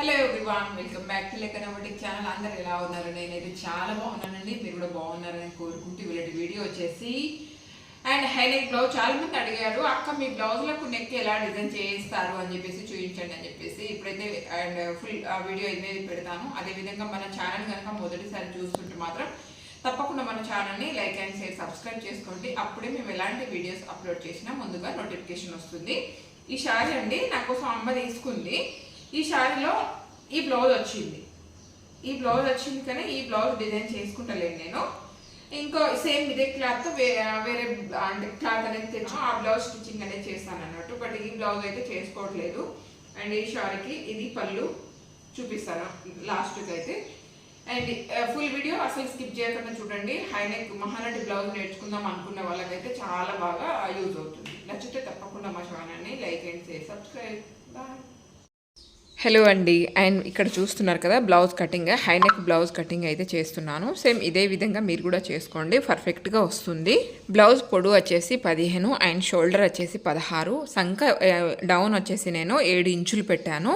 Hello everyone welcome back to లెక్కన ఒకటి channel అందరు ఎలా ఉన్నారు? నేనైతే చాలా బాగున్నానండి. మీరు కూడా బాగున్నారని కోరుకుంటూ ఇలాంటి వీడియో వచ్చేసి అండ్ హైలైట్ బ్లౌజ్ చాలా మంది అడిగారు అక్క మీ బ్లౌజ్లకు నెక్ ఎలా డిజైన్ చేయిస్తారు అని చెప్పేసి చూపించండి అని చెప్పేసి ఇప్పుడైతే అండ్ ఫుల్ వీడియో అనేది పెడతాను. అదే విధంగా మన ఛానల్ కనుక మొదటిసారి చూసుకుంటే మాత్రం తప్పకుండా మన ఛానల్ని లైక్ అండ్ షేర్ సబ్స్క్రైబ్ చేసుకోండి. అప్పుడే మేము ఎలాంటి వీడియోస్ అప్లోడ్ చేసినా ముందుగా నోటిఫికేషన్ వస్తుంది. ఈ శారీ అండి నా కోసం అమ్మ తీసుకుంది. ఈ శారీలో ఈ బ్లౌజ్ వచ్చింది. ఈ బ్లౌజ్ వచ్చింది కానీ ఈ బ్లౌజ్ డిజైన్ చేసుకుంటలేను నేను. ఇంకో సేమ్ ఇదే క్లాత్ వేరే వేరే అంటే క్లాత్ అనేది తెచ్చు ఆ బ్లౌజ్ స్టిచ్చింగ్ అనేది చేస్తాను అన్నట్టు. బట్ ఈ బ్లౌజ్ అయితే చేసుకోవట్లేదు. అండ్ ఈ శారీకి ఇది పళ్ళు చూపిస్తాను లాస్ట్కి అయితే. అండ్ ఫుల్ వీడియో అసలు స్కిప్ చేయకుండా చూడండి. హైనెక్ మహానటి బ్లౌజ్ నేర్చుకుందాం అనుకున్న వాళ్ళకైతే చాలా బాగా యూజ్ అవుతుంది. నచ్చితే తప్పకుండా మా ఛానల్ని like and share subscribe bye hello అండి. అండ్ ఇక్కడ చూస్తున్నారు కదా blouse cutting. High neck blouse cutting అయితే చేస్తున్నాను. సేమ్ ఇదే విధంగా మీరు కూడా చేసుకోండి. పర్ఫెక్ట్గా వస్తుంది. బ్లౌజ్ పొడు వచ్చేసి పదిహేను అండ్ షోల్డర్ వచ్చేసి పదహారు. సంఖ డౌన్ వచ్చేసి నేను ఏడు ఇంచులు పెట్టాను.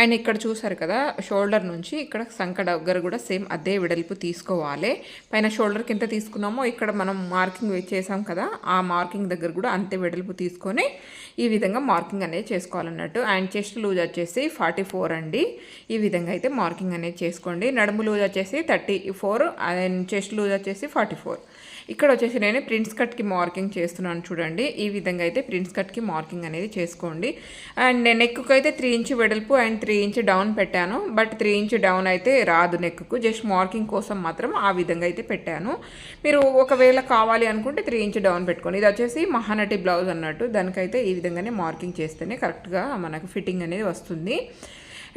అండ్ ఇక్కడ చూసారు కదా షోల్డర్ నుంచి ఇక్కడ సంఖ దగ్గర కూడా సేమ్ అదే వెడల్పు తీసుకోవాలి. పైన షోల్డర్కి ఎంత తీసుకున్నామో. ఇక్కడ మనం మార్కింగ్ చేసాం కదా ఆ మార్కింగ్ దగ్గర కూడా అంతే వెడల్పు తీసుకొని ఈ విధంగా మార్కింగ్ అనేది చేసుకోవాలన్నట్టు. అండ్ చెస్ట్ లూజ్ వచ్చేసి ఫార్టీ ఫోర్ అండి. ఈ విధంగా అయితే మార్కింగ్ అనేది చేసుకోండి. నడుము లూజ్ వచ్చేసి thirty four and chest loose వచ్చేసి ఫార్టీ ఫోర్. ఇక్కడ వచ్చేసి నేను ప్రిన్స్ కట్కి మార్కింగ్ చేస్తున్నాను చూడండి. ఈ విధంగా అయితే ప్రిన్స్ కట్కి మార్కింగ్ అనేది చేసుకోండి. అండ్ నెక్కు అయితే త్రీ ఇంచ్ వెడల్పు అండ్ త్రీ ఇంచ్ డౌన్ పెట్టాను. బట్ త్రీ ఇంచ్ డౌన్ అయితే రాదు నెక్కు జస్ట్ మార్కింగ్ కోసం మాత్రం ఆ విధంగా అయితే పెట్టాను. మీరు ఒకవేళ కావాలి అనుకుంటే త్రీ ఇంచ్ డౌన్ పెట్టుకోండి. ఇది వచ్చేసి మహానటి బ్లౌజ్ అన్నట్టు. దానికైతే ఈ విధంగానే మార్కింగ్ చేస్తేనే కరెక్ట్గా మనకు ఫిట్టింగ్ అనేది వస్తుంది.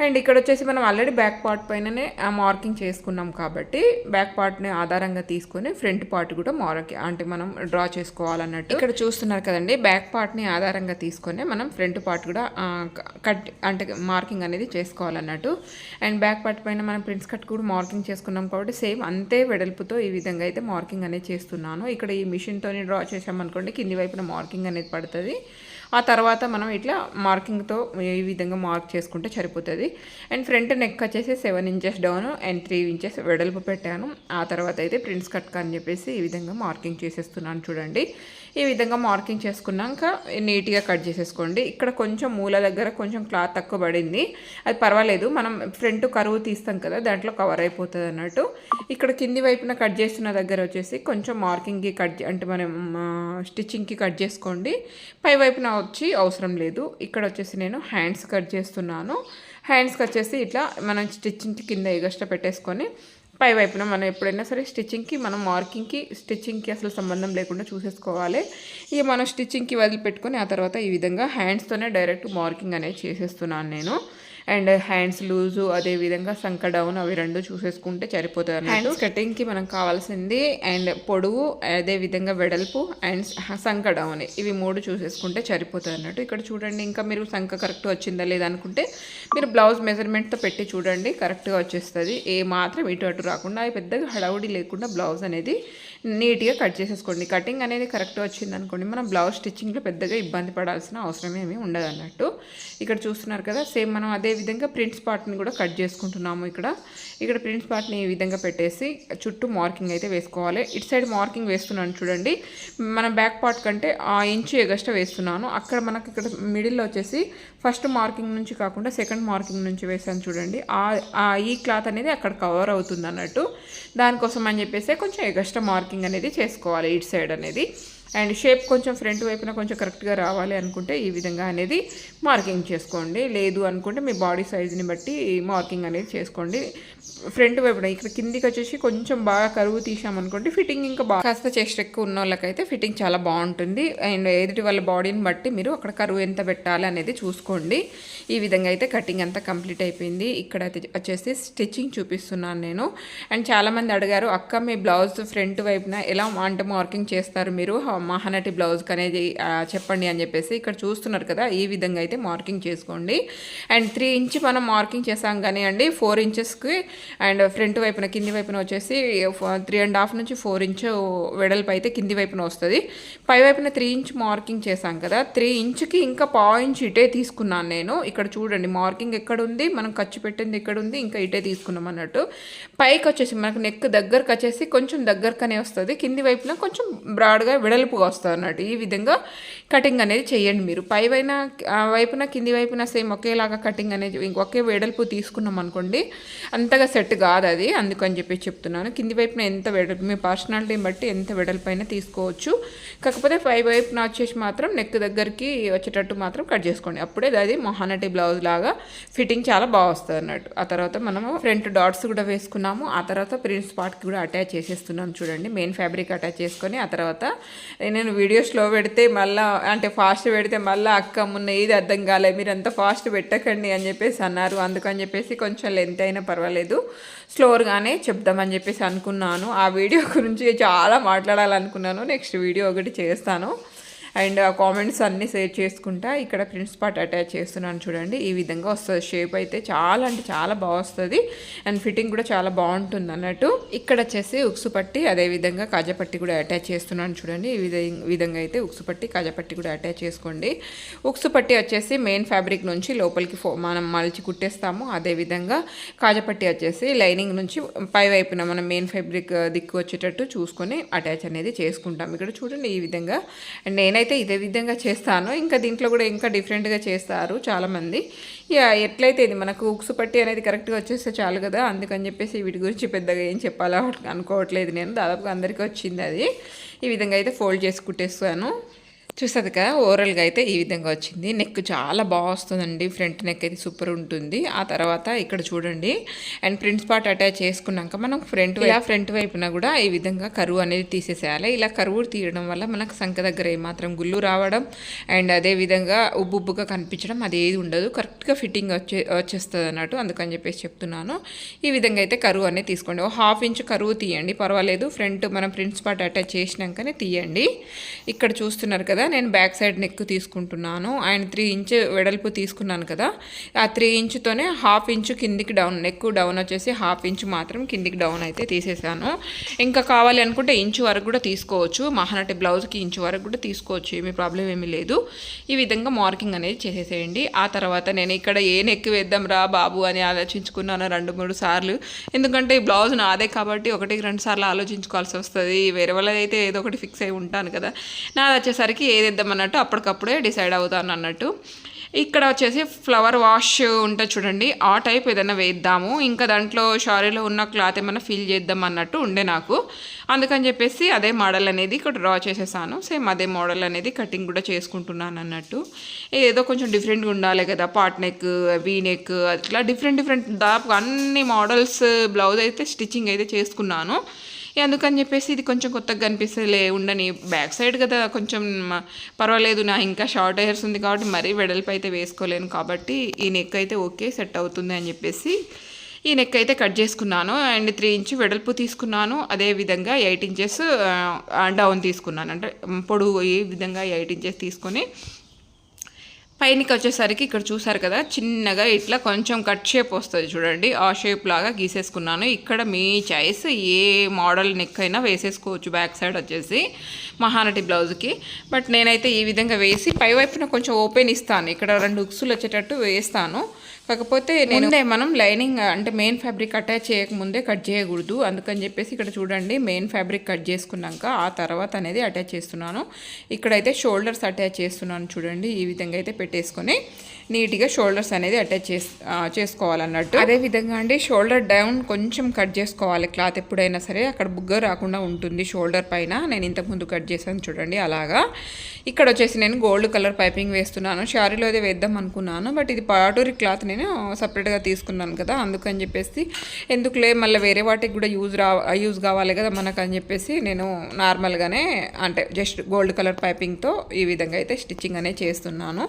అండ్ ఇక్కడ వచ్చేసి మనం ఆల్రెడీ బ్యాక్ పార్ట్ పైననే మార్కింగ్ చేసుకున్నాం కాబట్టి బ్యాక్ పార్ట్ని ఆధారంగా తీసుకొని ఫ్రంట్ పార్ట్ కూడా మార్కి అంటే మనం డ్రా చేసుకోవాలన్నట్టు. ఇక్కడ చూస్తున్నారు కదండి బ్యాక్ పార్ట్ని ఆధారంగా తీసుకొని మనం ఫ్రంట్ పార్ట్ కూడా కట్ అంటే మార్కింగ్ అనేది చేసుకోవాలన్నట్టు. అండ్ బ్యాక్ పార్ట్ పైన మనం ప్రింట్స్ కట్ కూడా మార్కింగ్ చేసుకున్నాం కాబట్టి సేమ్ అంతే వెడల్పుతో ఈ విధంగా అయితే మార్కింగ్ అనేది చేస్తున్నాను. ఇక్కడ ఈ మిషన్తోని డ్రా చేసామనుకోండి కింది వైపున మార్కింగ్ అనేది పడుతుంది. ఆ తర్వాత మనం ఇట్లా మార్కింగ్తో ఈ విధంగా మార్క్ చేసుకుంటే సరిపోతుంది. అండ్ ఫ్రంట్ నెక్ వచ్చేసి seven inches down and three inches వెడల్పు పెట్టాను. ఆ తర్వాత అయితే ప్రింట్స్ కట్క అని చెప్పేసి ఈ విధంగా మార్కింగ్ చేసేస్తున్నాను చూడండి. ఈ విధంగా మార్కింగ్ చేసుకున్నాక నీట్గా కట్ చేసేసుకోండి. ఇక్కడ కొంచెం మూల దగ్గర కొంచెం క్లాత్ తక్కువ పడింది. అది పర్వాలేదు. మనం ఫ్రంట్ కరువు తీస్తాం కదా దాంట్లో కవర్ అయిపోతుంది అన్నట్టు. ఇక్కడ కింది వైపున కట్ చేస్తున్న దగ్గర వచ్చేసి కొంచెం మార్కింగ్కి కట్ అంటే మనం స్టిచ్చింగ్కి కట్ చేసుకోండి. పై వైపున వచ్చి అవసరం లేదు. ఇక్కడ వచ్చేసి నేను హ్యాండ్స్ కట్ చేస్తున్నాను. హ్యాండ్స్కి వచ్చేసి ఇట్లా మనం స్టిచ్చింగ్కి కింద ఎగస్ట్రా పెట్టేసుకొని పై వైపున మనం ఎప్పుడైనా సరే స్టిచ్చింగ్కి మనం మార్కింగ్కి స్టిచ్చింగ్కి అసలు సంబంధం లేకుండా చూసేసుకోవాలి. ఇక మనం స్టిచ్చింగ్కి వదిలిపెట్టుకొని ఆ తర్వాత ఈ విధంగా హ్యాండ్స్తోనే డైరెక్ట్ మార్కింగ్ అనేది చేసేస్తున్నాను నేను. అండ్ హ్యాండ్స్ లూజు అదే విధంగా సంక డౌన్ అవి రెండు చూసేసుకుంటే సరిపోతుంది హ్యాండ్స్ కటింగ్కి మనకు కావాల్సింది అండ్ పొడవు అదే విధంగా వెడల్పు అండ్ సంక డౌన్ ఇవి మూడు చూసేసుకుంటే సరిపోతుంది అన్నట్టు. ఇక్కడ చూడండి ఇంకా మీరు సంక కరెక్ట్ వచ్చిందా లేదా అనుకుంటే మీరు బ్లౌజ్ మెజర్మెంట్తో పెట్టి చూడండి కరెక్ట్గా వచ్చేస్తుంది. ఏ మాత్రం ఇటు అటు రాకుండా అవి పెద్దగా హడావుడి లేకుండా బ్లౌజ్ అనేది నీట్గా కట్ చేసేసుకోండి. కటింగ్ అనేది కరెక్ట్ వచ్చింది అనుకోండి మనం బ్లౌజ్ స్టిచ్చింగ్లో పెద్దగా ఇబ్బంది పడాల్సిన అవసరం ఏమీ ఉండదు అన్నట్టు ఇక్కడ చూస్తున్నారు కదా సేమ్ మనం అదే విధంగా ప్రింట్స్ పార్ట్ని కూడా కట్ చేసుకుంటున్నాము ఇక్కడ. ఇక్కడ ప్రింట్స్ పార్ట్ని ఈ విధంగా పెట్టేసి చుట్టూ మార్కింగ్ అయితే వేసుకోవాలి. ఇటు సైడ్ మార్కింగ్ వేస్తున్నాను చూడండి. మన బ్యాక్ పార్ట్ కంటే ఆ ఇంచు ఎగస్ట్రా వేస్తున్నాను. అక్కడ మనకి ఇక్కడ మిడిల్లో వచ్చేసి ఫస్ట్ మార్కింగ్ నుంచి కాకుండా సెకండ్ మార్కింగ్ నుంచి వేసాను చూడండి. ఆ ఈ క్లాత్ అనేది అక్కడ కవర్ అవుతుంది అన్నట్టు. దానికోసం అని చెప్పేసి కొంచెం ఎగస్ట్రా మార్కింగ్ అనేది చేసుకోవాలి ఇటు సైడ్ అనేది. అండ్ షేప్ కొంచెం ఫ్రంట్ వైపున కొంచెం కరెక్ట్గా రావాలి అనుకుంటే ఈ విధంగా అనేది మార్కింగ్ చేసుకోండి. లేదు అనుకుంటే మీ బాడీ సైజుని బట్టి మార్కింగ్ అనేది చేసుకోండి. ఫ్రంట్ వైపున ఇక్కడ కిందికి వచ్చేసి కొంచెం బాగా కరువు తీసామనుకోండి ఫిట్టింగ్ ఇంకా బాగా కాస్త చెస్ట్ ఎక్కువ ఉన్న వాళ్ళకైతే ఫిట్టింగ్ చాలా బాగుంటుంది. అండ్ ఎదుటి వాళ్ళ బాడీని బట్టి మీరు అక్కడ కరువు ఎంత పెట్టాలి అనేది చూసుకోండి. ఈ విధంగా అయితే కటింగ్ అంతా కంప్లీట్ అయిపోయింది. ఇక్కడ అయితే వచ్చేసి స్టిచ్చింగ్ చూపిస్తున్నాను నేను. అండ్ చాలామంది అడిగారు అక్క మీ బ్లౌజ్ ఫ్రంట్ వైపున ఎలా అంటే మార్కింగ్ చేస్తారు మీరు? మహానటి బ్లౌజ్కి అనేది చెప్పండి అని చెప్పేసి ఇక్కడ చూస్తున్నారు కదా ఈ విధంగా అయితే మార్కింగ్ చేసుకోండి. అండ్ త్రీ ఇంచ్ మనం మార్కింగ్ చేసాం కానీ అండి ఫోర్ ఇంచెస్కి అండ్ ఫ్రంట్ వైపున కింది వైపున వచ్చేసి త్రీ అండ్ హాఫ్ నుంచి ఫోర్ ఇంచ్ వెడల్పు అయితే కింది వైపున వస్తుంది. పై వైపున త్రీ ఇంచ్ మార్కింగ్ చేశాం కదా. త్రీ ఇంచ్కి ఇంకా పాయింట్ ఇటే తీసుకున్నాను నేను. ఇక్కడ చూడండి మార్కింగ్ ఎక్కడ ఉంది మనం ఖర్చు పెట్టింది ఎక్కడ ఉంది ఇంకా ఇటే తీసుకున్నాం అన్నట్టు. పైకి వచ్చేసి మనకు నెక్ దగ్గరకు వచ్చేసి కొంచెం దగ్గరకనే వస్తుంది. కింది వైపున కొంచెం బ్రాడ్గా వెడల్పుగా వస్తుంది అన్నట్టు. ఈ విధంగా కటింగ్ అనేది చేయండి మీరు. పై వైన ఆ వైపున కింది వైపున సేమ్ ఒకేలాగా కటింగ్ అనేది ఒకే వెడల్పు తీసుకున్నాం అనుకోండి అంతగా సెట్ కాదు అది. అందుకని చెప్పి చెప్తున్నాను. కింది వైపున ఎంత వెడల్పు మీ పర్సనాలిటీని బట్టి ఎంత వెడల్పు అయినా తీసుకోవచ్చు. కాకపోతే పై వైపున వచ్చేసి మాత్రం నెక్ దగ్గరికి వచ్చేటట్టు మాత్రం కట్ చేసుకోండి. అప్పుడే అది మొహానటి బ్లౌజ్ లాగా ఫిట్టింగ్ చాలా బాగా వస్తుంది అన్నట్టు. ఆ తర్వాత మనము ఫ్రంట్ డాట్స్ కూడా వేసుకున్నాము. ఆ తర్వాత ప్రిన్స్ పార్ట్కి కూడా అటాచ్ చేసేస్తున్నాం చూడండి. మెయిన్ ఫ్యాబ్రిక్ అటాచ్ చేసుకొని ఆ తర్వాత నేను వీడియో స్లో పెడితే మళ్ళీ అంటే ఫాస్ట్ పెడితే మళ్ళీ అక్క మున్న ఇది అర్థం కాలే. మీరు అంత ఫాస్ట్ పెట్టకండి అని చెప్పేసి అన్నారు. అందుకని చెప్పేసి కొంచెం లెంత్ అయినా పర్వాలేదు. స్లోర్గానే చెప్దామని చెప్పేసి అనుకున్నాను. ఆ వీడియో గురించి చాలా మాట్లాడాలనుకున్నాను. నెక్స్ట్ వీడియో ఒకటి చేస్తాను. అండ్ ఆ కామెంట్స్ అన్నీ సేవ్ చేసుకుంటా. ఇక్కడ ప్రింట్స్ పార్ట్ అటాచ్ చేస్తున్నాను చూడండి. ఈ విధంగా వస్తుంది. షేప్ అయితే చాలా అంటే చాలా బాగా వస్తుంది. అండ్ ఫిట్టింగ్ కూడా చాలా బాగుంటుంది అన్నట్టు. ఇక్కడ వచ్చేసి ఉక్సు పట్టి అదే విధంగా కాజపట్టి కూడా అటాచ్ చేస్తున్నాను చూడండి. ఈ విధంగా విధంగా అయితే ఉక్సు పట్టి కాజపట్టి కూడా అటాచ్ చేసుకోండి. ఉక్సు పట్టి వచ్చేసి మెయిన్ ఫ్యాబ్రిక్ నుంచి లోపలికి ఫో మనం మలిచి కుట్టేస్తాము. అదే విధంగా కాజపట్టి వచ్చేసి లైనింగ్ నుంచి పై వైపున మనం మెయిన్ ఫ్యాబ్రిక్ దిక్కు వచ్చేటట్టు చూసుకొని అటాచ్ అనేది చేసుకుంటాం. ఇక్కడ చూడండి ఈ విధంగా. అండ్ నేనైతే ఇదే విధంగా చేస్తాను. ఇంకా దీంట్లో కూడా ఇంకా డిఫరెంట్గా చేస్తారు చాలామంది. ఇక ఎట్లయితే ఇది మనకు ఉక్సు పట్టి అనేది కరెక్ట్గా వచ్చేస్తే చాలు కదా. అందుకని చెప్పేసి వీటి గురించి పెద్దగా ఏం చెప్పాలా అనుకోవట్లేదు నేను. దాదాపుగా అందరికీ వచ్చింది అది. ఈ విధంగా అయితే ఫోల్డ్ చేసి కుట్టేస్తాను చూస్తుంది కదా ఓవరాల్గా అయితే ఈ విధంగా వచ్చింది. నెక్ చాలా బాగా వస్తుందండి. ఫ్రంట్ నెక్ అయితే సూపర్ ఉంటుంది. ఆ తర్వాత ఇక్కడ చూడండి. అండ్ ప్రింట్స్ పార్ట్ అటాచ్ చేసుకున్నాక మనం ఫ్రంట్ ఇలా ఫ్రంట్ వైపున కూడా ఈ విధంగా కరువు అనేది తీసేసేయాలి. ఇలా కరువు తీయడం వల్ల మనకు సంఖ దగ్గర ఏమాత్రం గుళ్ళు రావడం అండ్ అదే విధంగా ఉబ్బు ఉబ్బుగా కనిపించడం అది ఏది ఉండదు. కరెక్ట్గా ఫిట్టింగ్ వచ్చే వచ్చేస్తుంది అన్నట్టు అందుకని చెప్పేసి చెప్తున్నాను. ఈ విధంగా అయితే కరువు అనేది తీసుకోండి. ఓ హాఫ్ ఇంచ్ కరువు తీయండి. పర్వాలేదు. ఫ్రంట్ మనం ప్రింట్స్ పార్ట్ అటాచ్ చేసినాకనే తీయండి. ఇక్కడ చూస్తున్నారు కదా నేను బ్యాక్ సైడ్ నెక్ తీసుకుంటున్నాను. అండ్ త్రీ ఇంచ్ వెడల్పు తీసుకున్నాను కదా ఆ త్రీ ఇంచుతోనే హాఫ్ ఇంచు కిందికి డౌన్ నెక్ డౌన్ వచ్చేసి హాఫ్ ఇంచు మాత్రం కిందికి డౌన్ అయితే తీసేసాను. ఇంకా కావాలి అనుకుంటే ఇంచు వరకు కూడా తీసుకోవచ్చు. మహానటి బ్లౌజ్కి ఇంచు వరకు కూడా తీసుకోవచ్చు ఏమీ ప్రాబ్లం ఏమీ లేదు. ఈ విధంగా మార్కింగ్ అనేది చేసేసేయండి. ఆ తర్వాత నేను ఇక్కడ ఏ నెక్ వేద్దాం రా బాబు అని ఆలోచించుకున్నాను రెండు మూడు సార్లు. ఎందుకంటే ఈ బ్లౌజ్ నాదే కాబట్టి ఒకటికి రెండు సార్లు ఆలోచించుకోవాల్సి వస్తుంది. వేరే వాళ్ళదైతే ఏదో ఒకటి ఫిక్స్ అయి ఉంటాను కదా. నాది వచ్చేసరికి ఏది అన్నట్టు అప్పటికప్పుడే డిసైడ్ అవుతాను అన్నట్టు. ఇక్కడ వచ్చేసి ఫ్లవర్ వాష్ ఉంటుంది చూడండి ఆ టైప్ ఏదైనా వేద్దాము. ఇంకా దాంట్లో షారీలో ఉన్న క్లాత్ ఏమైనా ఫిల్ చేద్దాం అన్నట్టు ఉండే నాకు. అందుకని చెప్పేసి అదే మోడల్ అనేది ఇక్కడ డ్రా చేసేసాను. సేమ్ అదే మోడల్ అనేది కటింగ్ కూడా చేసుకుంటున్నాను అన్నట్టు. ఏదో కొంచెం డిఫరెంట్గా ఉండాలి కదా పాట్ నెక్ వీ నెక్ అట్లా డిఫరెంట్ డిఫరెంట్ దాదాపు అన్ని మోడల్స్ బ్లౌజ్ అయితే స్టిచ్చింగ్ అయితే చేసుకున్నాను. అందుకని చెప్పేసి ఇది కొంచెం కొత్తగా కనిపిస్తలే ఉండని బ్యాక్ సైడ్ కదా కొంచెం పర్వాలేదు నా ఇంకా షార్ట్ హెయిర్స్ ఉంది కాబట్టి మరీ వెడల్పు అయితే వేసుకోలేను కాబట్టి ఈ నెక్ అయితే ఓకే సెట్ అవుతుంది అని చెప్పేసి ఈ నెక్ అయితే కట్ చేసుకున్నాను. అండ్ త్రీ ఇంచ్ వెడల్పు తీసుకున్నాను. అదే విధంగా ఎయిట్ ఇంచెస్ డౌన్ తీసుకున్నాను. అంటే పొడుగు ఈ విధంగా ఎయిట్ ఇంచెస్ తీసుకొని పైనకి వచ్చేసరికి ఇక్కడ చూసారు కదా చిన్నగా ఇట్లా కొంచెం కట్ షేప్ వస్తుంది చూడండి. ఆ షేప్ లాగా గీసేసుకున్నాను. ఇక్కడ మీ చాయిస్ ఏ మోడల్ నెక్ అయినా వేసేసుకోవచ్చు బ్యాక్ సైడ్ వచ్చేసి మహానటి బ్లౌజ్కి బట్ నేనైతే ఈ విధంగా వేసి పై వైపున కొంచెం ఓపెన్ ఇస్తాను. ఇక్కడ రెండు ఉక్సులు వచ్చేటట్టు వేస్తాను. కాకపోతే నేను మనం లైనింగ్ అంటే మెయిన్ ఫ్యాబ్రిక్ అటాచ్ చేయకముందే కట్ చేయకూడదు. అందుకని చెప్పేసి ఇక్కడ చూడండి మెయిన్ ఫ్యాబ్రిక్ కట్ చేసుకున్నాక ఆ తర్వాత అనేది అటాచ్ చేస్తున్నాను. ఇక్కడైతే షోల్డర్స్ అటాచ్ చేస్తున్నాను చూడండి ఈ విధంగా అయితే పెట్టేసుకొని. నీట్గా షోల్డర్స్ అనేది అటాచ్ చేస్ చేసుకోవాలన్నట్టు. అదే విధంగా అండి షోల్డర్ డౌన్ కొంచెం కట్ చేసుకోవాలి. క్లాత్ ఎప్పుడైనా సరే అక్కడ బుగ్గ రాకుండా ఉంటుంది షోల్డర్ పైన. నేను ఇంతకుముందు కట్ చేశాను చూడండి అలాగా. ఇక్కడ వచ్చేసి నేను గోల్డ్ కలర్ పైపింగ్ వేస్తున్నాను. షారీలో అయితే వేద్దాం అనుకున్నాను. బట్ ఇది పాటూరి క్లాత్ నేను సపరేట్గా తీసుకున్నాను కదా. అందుకని చెప్పేసి ఎందుకులే మళ్ళీ వేరే వాటికి కూడా యూజ్ రా యూజ్ కావాలి కదా మనకు అని చెప్పేసి నేను నార్మల్గానే అంటే జస్ట్ గోల్డ్ కలర్ పైపింగ్తో ఈ విధంగా అయితే స్టిచ్చింగ్ అనేది చేస్తున్నాను.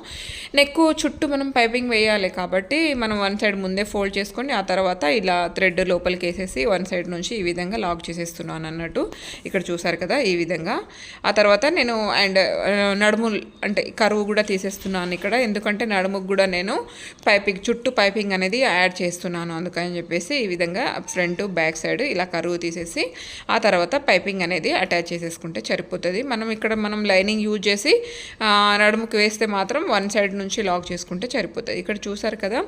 నెక్ చుట్టూ మనం పైపింగ్ వేయాలి కాబట్టి మనం వన్ సైడ్ ముందే ఫోల్డ్ చేసుకొని ఆ తర్వాత ఇలా థ్రెడ్ లోపలికి వేసేసి వన్ సైడ్ నుంచి ఈ విధంగా లాక్ చేసేస్తున్నాను అన్నట్టు ఇక్కడ చూసారు కదా ఈ విధంగా. ఆ తర్వాత నేను అండ్ uh, నడుము అంటే కరువు కూడా తీసేస్తున్నాను ఇక్కడ. ఎందుకంటే నడుముకు కూడా నేను పైపింగ్ చుట్టూ పైపింగ్ అనేది యాడ్ చేస్తున్నాను అందుకని చెప్పేసి ఈ విధంగా ఫ్రంట్ బ్యాక్ సైడ్ ఇలా కరువు తీసేసి ఆ తర్వాత పైపింగ్ అనేది అటాచ్ చేసేసుకుంటే సరిపోతుంది. మనం ఇక్కడ మనం లైనింగ్ యూజ్ చేసి నడుముకు నడుముకి వేస్తే మాత్రం వన్ సైడ్ నుంచి లాక్ చేసుకుంటాం సరిపోతుంది. ఇక్కడ చూసారు కదా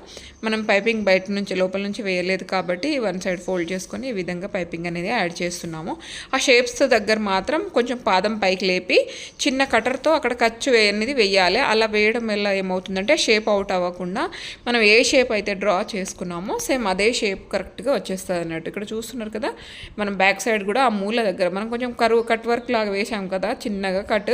మనం పైపింగ్ బయట నుంచి లోపల నుంచి వేయలేదు కాబట్టి వన్ సైడ్ ఫోల్డ్ చేసుకొని ఈ విధంగా పైపింగ్ అనేది యాడ్ చేస్తున్నాము. ఆ షేప్స్ దగ్గర మాత్రం కొంచెం పాదం పైకి లేపి చిన్న కటర్తో అక్కడ ఖర్చు అనేది వేయాలి. అలా వేయడం వల్ల ఏమవుతుందంటే షేప్ అవుట్ అవ్వకుండా మనం ఏ షేప్ అయితే డ్రా చేసుకున్నామో సేమ్ అదే షేప్ కరెక్ట్గా వచ్చేస్తుంది అన్నట్టు. ఇక్కడ చూస్తున్నారు కదా మనం బ్యాక్ సైడ్ కూడా ఆ మూల దగ్గర మనం కొంచెం కరువు కట్ వర్క్ లాగా వేసాం కదా చిన్నగా కట్.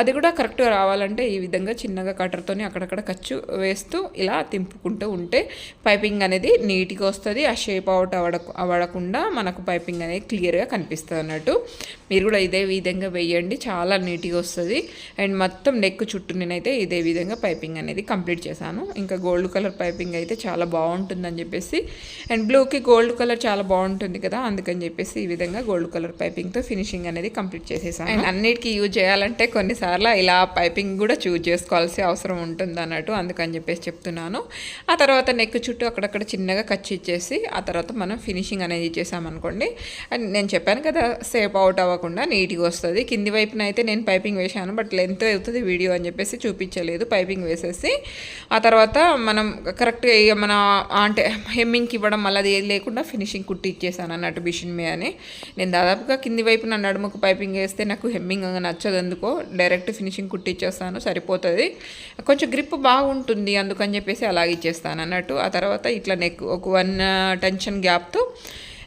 అది కూడా కరెక్ట్గా రావాలంటే ఈ విధంగా చిన్నగా కట్టర్తోని అక్కడక్కడ ఖర్చు వేస్తూ ఇలా తింపుకుంటూ ఉంటే పైపింగ్ అనేది నీట్గా వస్తుంది. ఆ షేప్ అవుట్ అవడ అవ్వకుండా మనకు పైపింగ్ అనేది క్లియర్గా కనిపిస్తుంది అన్నట్టు. మీరు కూడా ఇదే విధంగా వేయండి. చాలా నీట్గా వస్తుంది. అండ్ మొత్తం నెక్ చుట్టూ నేనైతే ఇదే విధంగా పైపింగ్ అనేది కంప్లీట్ చేశాను. ఇంకా గోల్డ్ కలర్ పైపింగ్ అయితే చాలా బాగుంటుందని చెప్పేసి. అండ్ బ్లూకి గోల్డ్ కలర్ చాలా బాగుంటుంది కదా అందుకని చెప్పేసి ఈ విధంగా గోల్డ్ కలర్ పైపింగ్తో ఫినిషింగ్ అనేది కంప్లీట్ చేసేసాను. అండ్ అన్నిటికీ యూజ్ చేయాలంటే కొన్నిసార్లు ఇలా పైపింగ్ కూడా చూజ్ చేసుకోవాల్సిన అవసరం ఉంటుంది అన్నట్టు. అందుకని అని చెప్పేసి చెప్తున్నాను. ఆ తర్వాత నెక్ చుట్టూ అక్కడక్కడ చిన్నగా కచ్చి ఇచ్చేసి ఆ తర్వాత మనం ఫినిషింగ్ అనేది ఇచ్చేసామనుకోండి అండ్ నేను చెప్పాను కదా సేప్ అవుట్ అవ్వకుండా నీట్గా వస్తుంది. కింది వైపున అయితే నేను పైపింగ్ వేశాను బట్ లెంత్ అవుతుంది వీడియో అని చెప్పేసి చూపించలేదు పైపింగ్ వేసేసి. ఆ తర్వాత మనం కరెక్ట్గా ఇక మన అంటే హెమ్మింగ్కి ఇవ్వడం మళ్ళీ అది ఏది లేకుండా ఫినిషింగ్ కుట్టి ఇచ్చేసాను అన్నట్టు మిషన్ మీద అని. నేను దాదాపుగా కింది వైపున నడుముకు పైపింగ్ వేస్తే నాకు హెమ్మింగ్ నచ్చదు ఎందుకో డైరెక్ట్ ఫినిషింగ్ కుట్టి ఇచ్చేస్తాను సరిపోతుంది. కొంచెం గ్రిప్ బాగుంటుంది. అందుకని చెప్పేసి అలాగే ఇచ్చేస్తాను అన్నట్టు. ఆ తర్వాత ఇట్లా నెక్ ఒక వన్ టెన్షన్ గ్యాప్తో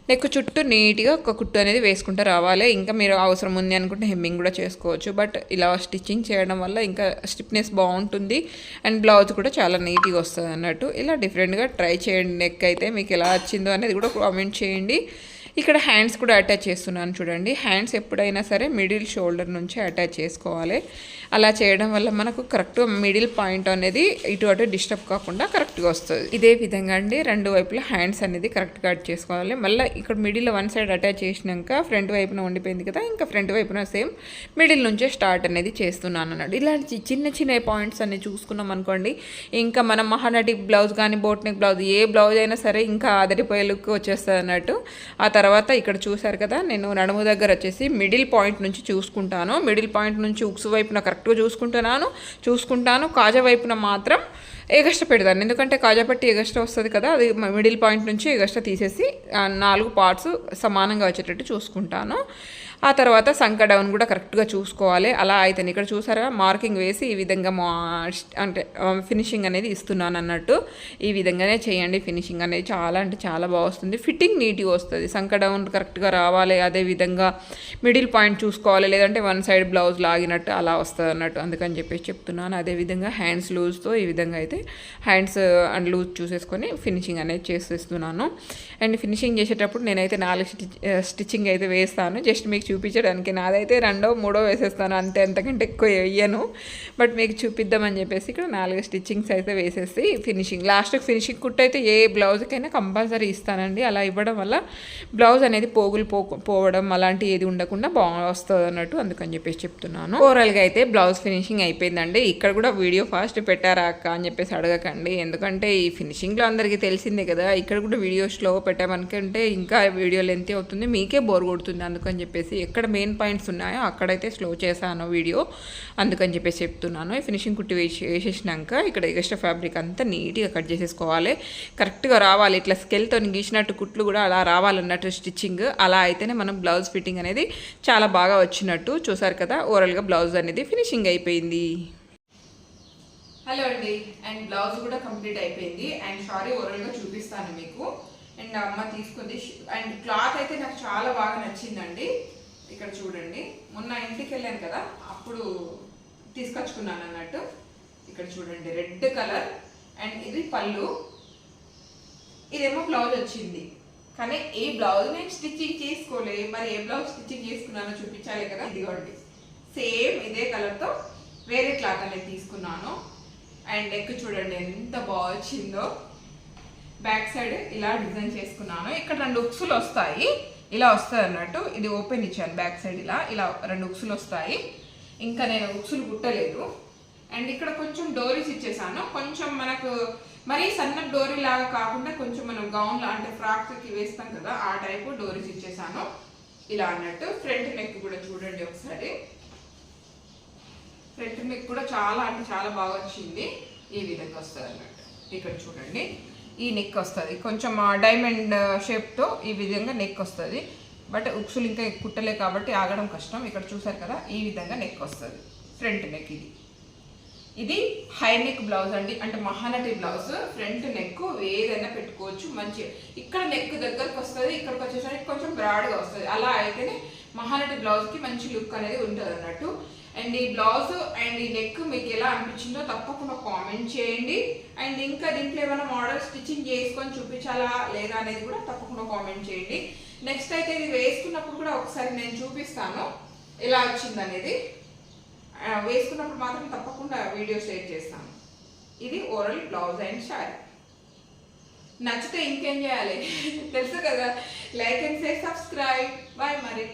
నెక్ చుట్టూ నీట్గా ఒక కుట్టు అనేది వేసుకుంటూ రావాలి. ఇంకా మీరు అవసరం ఉంది అనుకుంటే హెమ్మింగ్ కూడా చేసుకోవచ్చు. బట్ ఇలా స్టిచ్చింగ్ చేయడం వల్ల ఇంకా స్టిఫ్నెస్ బాగుంటుంది. అండ్ బ్లౌజ్ కూడా చాలా నీట్గా వస్తుంది అన్నట్టు. ఇలా డిఫరెంట్గా ట్రై చేయండి నెక్ అయితే మీకు ఎలా వచ్చిందో అనేది కూడా కామెంట్ చేయండి. ఇక్కడ హ్యాండ్స్ కూడా అటాచ్ చేస్తున్నాను చూడండి. హ్యాండ్స్ ఎప్పుడైనా సరే మిడిల్ షోల్డర్ నుంచి అటాచ్ చేసుకోవాలి. అలా చేయడం వల్ల మనకు కరెక్ట్ మిడిల్ పాయింట్ అనేది ఇటు అటు డిస్టర్బ్ కాకుండా కరెక్ట్గా వస్తుంది. ఇదే విధంగా అండి రెండు వైపులా హ్యాండ్స్ అనేది కరెక్ట్గా అటాచ్ చేసుకోవాలి. మళ్ళీ ఇక్కడ మిడిల్ వన్ సైడ్ అటాచ్ చేసినాక ఫ్రంట్ వైపున ఉండిపోయింది కదా ఇంకా ఫ్రంట్ వైపున సేమ్ మిడిల్ నుంచే స్టార్ట్ అనేది చేస్తున్నాను అన్నట్టు ఇలాంటి చిన్న చిన్న పాయింట్స్ అన్ని చూసుకున్నాం అనుకోండి ఇంకా మనం మహానటి బ్లౌజ్ కానీ బోట్నిక్ బ్లౌజ్ ఏ బ్లౌజ్ అయినా సరే ఇంకా ఆదరిపోయే లుక్ వచ్చేస్తుంది అన్నట్టు ఆ తర్వాత తర్వాత ఇక్కడ చూసారు కదా నేను నడుము దగ్గర వచ్చేసి మిడిల్ పాయింట్ నుంచి చూసుకుంటాను. మిడిల్ పాయింట్ నుంచి ఉక్సు వైపున కరెక్ట్గా చూసుకుంటున్నాను. చూసుకుంటాను. కాజా వైపున మాత్రం ఎగస్ట్రా పెడతాను. ఎందుకంటే కాజా పట్టి ఎగస్ట్రా వస్తుంది కదా అది మిడిల్ పాయింట్ నుంచి ఎగస్ట్రా తీసేసి నాలుగు పార్ట్స్ సమానంగా వచ్చేటట్టు చూసుకుంటాను. ఆ తర్వాత సంక డౌన్ కూడా కరెక్ట్గా చూసుకోవాలి. అలా అయితే ఇక్కడ చూసారా మార్కింగ్ వేసి ఈ విధంగా మా అంటే ఫినిషింగ్ అనేది ఇస్తున్నాను అన్నట్టు. ఈ విధంగానే చేయండి ఫినిషింగ్ అనేది చాలా అంటే చాలా బాగా వస్తుంది. ఫిట్టింగ్ నీట్గా వస్తుంది. సంక డౌన్ కరెక్ట్గా రావాలి అదే విధంగా మిడిల్ పాయింట్ చూసుకోవాలి లేదంటే వన్ సైడ్ బ్లౌజ్ లాగినట్టు అలా వస్తుంది అన్నట్టు. అందుకని చెప్పేసి చెప్తున్నాను. అదే విధంగా హ్యాండ్స్ లూజ్తో ఈ విధంగా అయితే హ్యాండ్స్ అండ్ లూజ్ చూసేసుకొని ఫినిషింగ్ అనేది చేసేస్తున్నాను. అండ్ ఫినిషింగ్ చేసేటప్పుడు నేనైతే నాలుగు స్టిచ్ స్టిచ్చింగ్ అయితే వేస్తాను. జస్ట్ మీకు చూపించడానికి. నాదైతే రెండో మూడో వేసేస్తాను. అంతే అంతకంటే ఎక్కువ వేయను. బట్ మీకు చూపిద్దామని చెప్పేసి ఇక్కడ నాలుగు స్టిచ్చింగ్స్ అయితే వేసేసి ఫినిషింగ్. లాస్ట్ ఫినిషింగ్ కుట్ అయితే ఏ బ్లౌజ్కైనా కంపల్సరీ ఇస్తానండి. అలా ఇవ్వడం వల్ల బ్లౌజ్ అనేది పోగులు పో పోవడం అలాంటి ఏది ఉండకుండా బాగా వస్తుంది అన్నట్టు అందుకని చెప్పేసి చెప్తున్నాను. ఓవరాల్గా అయితే బ్లౌజ్ ఫినిషింగ్ అయిపోయిందండి. ఇక్కడ కూడా వీడియో ఫాస్ట్ పెట్టారా అక్క అని చెప్పేసి అడగకండి. ఎందుకంటే ఈ ఫినిషింగ్లో అందరికీ తెలిసిందే కదా. ఇక్కడ కూడా వీడియో స్లో పెట్టామనుకుంటే ఇంకా వీడియో లెంత్ అవుతుంది. మీకే బోర్ కొడుతుంది అందుకని చెప్పేసి ఎక్కడ మెయిన్ పాయింట్స్ ఉన్నాయో అక్కడైతే స్లో చేశాను వీడియో అందుకని చెప్పేసి చెప్తున్నాను. ఫినిషింగ్ కుట్టి వేసి వేసేసినాక ఇక్కడ ఎగస్ట్రా ఫ్యాబ్రిక్ అంతా నీట్గా కట్ చేసేసుకోవాలి. కరెక్ట్గా రావాలి. ఇట్లా స్కెల్తో గీసినట్టు కుట్లు కూడా అలా రావాలన్నట్టు స్టిచ్చింగ్ అలా అయితేనే మనం బ్లౌజ్ ఫిట్టింగ్ అనేది చాలా బాగా వచ్చినట్టు చూసారు కదా? ఓవరాల్గా బ్లౌజ్ అనేది ఫినిషింగ్ అయిపోయింది. హలో అండి. అండ్ బ్లౌజ్ కూడా కంప్లీట్ అయిపోయింది. అండ్ సారీ ఓవరాల్గా చూపిస్తాను మీకు. అండ్ అమ్మ తీసుకుంది. అండ్ క్లాత్ అయితే నాకు చాలా బాగా నచ్చిందండి. ఇక్కడ చూడండి. మొన్న ఇంటికి వెళ్ళాను కదా అప్పుడు తీసుకొచ్చుకున్నాను అన్నట్టు. ఇక్కడ చూడండి రెడ్ కలర్ అండ్ ఇది పళ్ళు. ఇదేమో బ్లౌజ్ వచ్చింది. కానీ ఈ బ్లౌజ్ నేను స్టిచ్చింగ్ చేసుకోలే. మరి ఏ బ్లౌజ్ స్టిచ్చింగ్ చేసుకున్నానో చూపించాలి కదా. ఇదిగోండి. సేమ్ ఇదే కలర్తో వేరే క్లాత్ అనేది తీసుకున్నాను. అండ్ నెక్ చూడండి ఎంత బాగా వచ్చిందో. బ్యాక్ సైడ్ ఇలా డిజైన్ చేసుకున్నాను. ఇక్కడ రెండు ఉక్సులు వస్తాయి. ఇలా వస్తుంది అన్నట్టు ఇది ఓపెన్ ఇచ్చాను బ్యాక్ సైడ్ ఇలా ఇలా రెండు ఉక్సులు వస్తాయి. ఇంకా నేను ఉక్సులు కుట్టలేదు. అండ్ ఇక్కడ కొంచెం డోరీస్ ఇచ్చేసాను. కొంచెం మనకు మరీ సన్న డోరీ లాగా కాకుండా కొంచెం మనం గౌన్లా అంటే ఫ్రాక్స్కి వేస్తాం కదా ఆ టైపు డోరీస్ ఇచ్చేసాను. ఇలా అన్నట్టు ఫ్రంట్ నెక్ కూడా చూడండి ఒకసారి. ఫ్రంట్ నెక్ కూడా చాలా అంటే చాలా బాగా వచ్చింది. ఈ విధంగా వస్తుంది అన్నట్టు. ఇక్కడ చూడండి. ఈ నెక్ వస్తుంది. కొంచెం డైమండ్ షేప్తో ఈ విధంగా నెక్ వస్తుంది. బట్ ఉక్సులు ఇంకా కుట్టలే కాబట్టి ఆగడం కష్టం. ఇక్కడ చూసారు కదా ఈ విధంగా నెక్ వస్తుంది. ఫ్రంట్ నెక్ ఇది. ఇది హై నెక్ బ్లౌజ్ అండి. అంటే మహానటి బ్లౌజ్ ఫ్రంట్ నెక్ ఏదైనా పెట్టుకోవచ్చు. మంచి ఇక్కడ నెక్ దగ్గరకు వస్తుంది. ఇక్కడికి వచ్చేసరికి కొంచెం బ్రాడ్గా వస్తుంది. అలా అయితేనే మహానటి బ్లౌజ్కి మంచి లుక్ అనేది ఉంటుంది అన్నట్టు. అండ్ ఈ బ్లౌజ్ అండ్ ఈ నెక్ మీకు ఎలా అనిపించిందో తప్పకుండా కామెంట్ చేయండి. అండ్ ఇంకా దీంట్లో ఏమైనా మోడల్ స్టిచ్చింగ్ చేసుకొని చూపించాలా లేదా అనేది కూడా తప్పకుండా కామెంట్ చేయండి. నెక్స్ట్ అయితే ఇది వేసుకున్నప్పుడు కూడా ఒకసారి నేను చూపిస్తాను. ఎలా వచ్చిందనేది వేసుకున్నప్పుడు మాత్రం తప్పకుండా వీడియో షేర్ చేస్తాను. ఇది ఓరల్ బ్లౌజ్ అండ్ శారీ నచ్చితే ఇంకేం చేయాలి? తెలుసు కదా. Like and share subscribe bye మరి